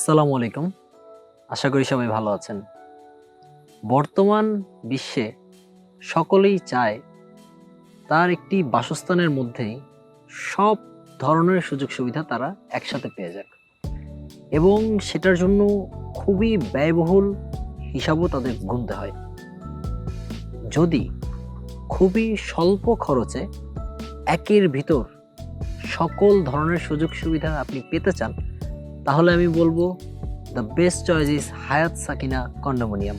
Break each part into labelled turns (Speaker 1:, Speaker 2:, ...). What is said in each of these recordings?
Speaker 1: আসসালামু আলাইকুম। আশা করি সবাই ভালো আছেন। বর্তমান বিশ্বে সকলেই চায় তার একটি বাসস্থানের মধ্যেই সব ধরনের সুযোগ সুবিধা তারা একসাথে পেয়ে যাক। এবং সেটার জন্য খুবই ব্যয়বহুল হিসাবও তাদের গুনতে হয়। যদি খুবই স্বল্প খরচে একের ভিতর সকল ধরনের সুযোগ সুবিধা আপনি পেতে চান তাহলে আমি বলব দ্য বেস্ট চয়েস ইজ হায়াত সাকিনা কন্ডোমোনিয়াম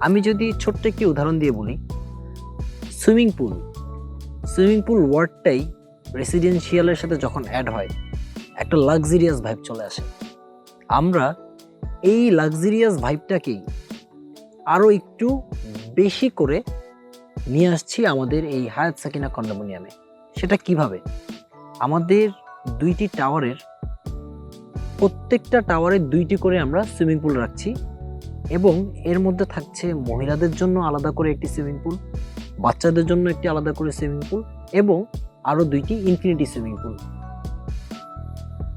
Speaker 1: আমি যদি ছোট্ট একটি উদাহরণ দিয়ে বলি সুইমিং পুল সুইমিং পুল ওয়ার্ডটাই রেসিডেন্সিয়ালের সাথে যখন অ্যাড হয়, একটা লাক্সারিয়াস ভাইব চলে আসে। আমরা এই লাক্সারিয়াস ভাইবটাকেই আরও একটু বেশি করে নিয়ে আসছি আমাদের এই হায়াত সাকিনা কন্ডোমোনিয়ামে সেটা কীভাবে? আমাদের দুইটি টাওয়ারের প্রত্যেকটা টাওয়ারে দুইটি করে আমরা সুইমিং পুল রাখছি এবং এর মধ্যে থাকছে মহিলাদের জন্য আলাদা করে একটি সুইমিং পুল বাচ্চাদের জন্য একটি আলাদা করে সুইমিং পুল এবং আরও দুইটি ইনফিনিটি সুইমিং পুল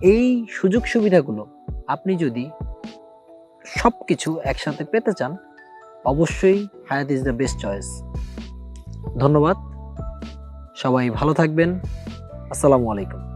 Speaker 1: এই সুযোগ সুবিধাগুলো আপনি যদি সব কিছু একসাথে পেতে চান, অবশ্যই হায়াত ইজ দ্য বেস্ট চয়েস ধন্যবাদ। সবাই ভালো থাকবেন। আসসালামু আলাইকুম।